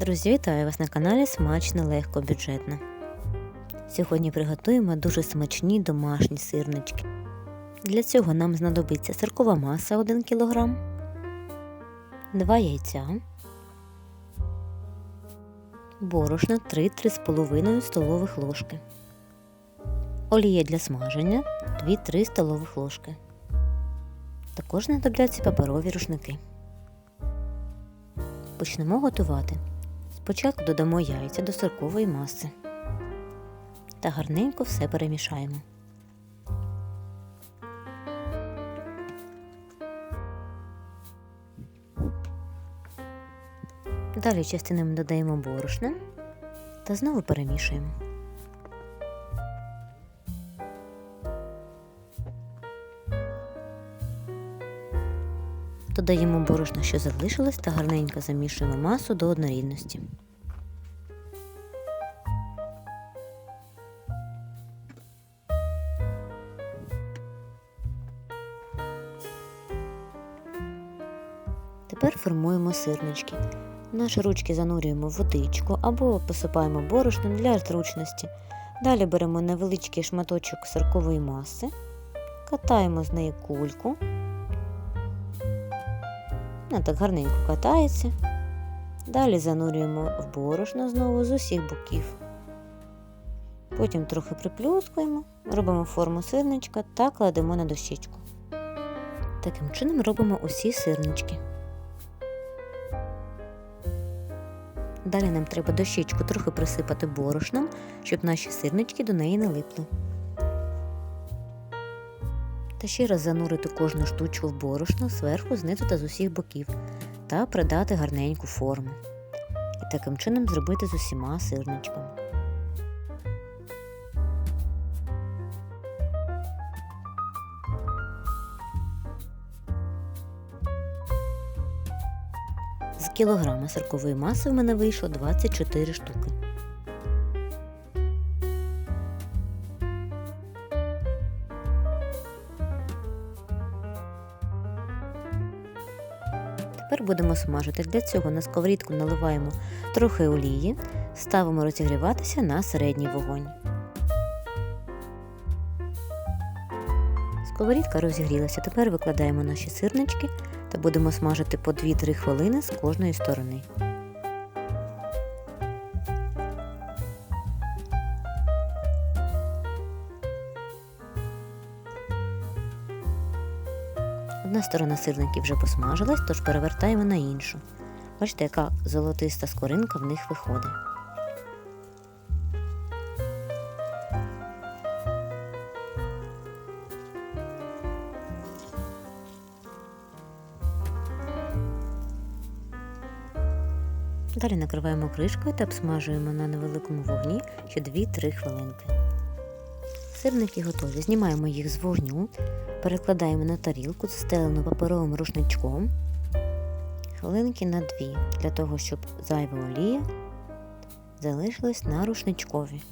Друзі, вітаю вас на каналі Смачно легко бюджетно. Сьогодні приготуємо дуже смачні домашні сирнички. Для цього нам знадобиться сиркова маса 1 кг, 2 яйця, борошно 3-3,5 столових ложки, олія для смаження 2-3 столових ложки. Також знадобляться паперові рушники. Почнемо готувати. Спочатку додамо яйця до сиркової маси та гарненько все перемішаємо. Далі частинами додаємо борошна та знову перемішуємо. Додаємо борошно, що залишилось, та гарненько замішуємо масу до однорідності. Тепер формуємо сирнички. Наші ручки занурюємо в водичку або посипаємо борошном для зручності. Далі беремо невеличкий шматочок сиркової маси, катаємо з неї кульку. Вона так гарненько катається. Далі занурюємо в борошно знову з усіх боків. Потім трохи приплюскуємо, робимо форму сирничка та кладемо на дощечку. Таким чином робимо усі сирнички. Далі нам треба дощечку трохи присипати борошном, щоб наші сирнички до неї не липли. Та ще раз занурити кожну штучку в борошно зверху, знизу та з усіх боків та придати гарненьку форму. І таким чином зробити з усіма сирничками. З кілограма сиркової маси в мене вийшло 24 штуки. Тепер будемо смажити. Для цього на сковорідку наливаємо трохи олії, ставимо розігріватися на середній вогонь. Сковорідка розігрілася. Тепер викладаємо наші сирнички та будемо смажити по 2-3 хвилини з кожної сторони. Одна сторона сирників вже посмажилась, тож перевертаємо на іншу. Бачите, яка золотиста скоринка в них виходить. Далі накриваємо кришкою та обсмажуємо на невеликому вогні ще 2-3 хвилинки. Сирники готові. Знімаємо їх з вогню, перекладаємо на тарілку, застелену паперовим рушничком. Хвилинки на 2, для того, щоб зайва олія залишилась на рушничкові.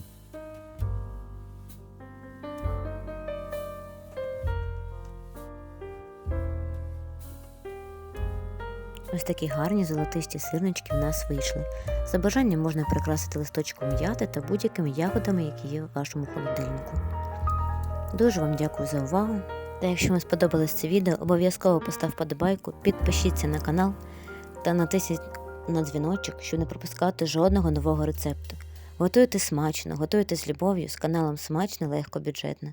Ось такі гарні золотисті сирнички в нас вийшли. За бажанням можна прикрасити листочком м'яти та будь-якими ягодами, які є в вашому холодильнику. Дуже вам дякую за увагу. Та якщо вам сподобалось це відео, обов'язково постав подобайку, підпишіться на канал та натисніть на дзвіночок, щоб не пропускати жодного нового рецепту. Готуйте смачно, готуйте з любов'ю з каналом Смачне легко бюджетно.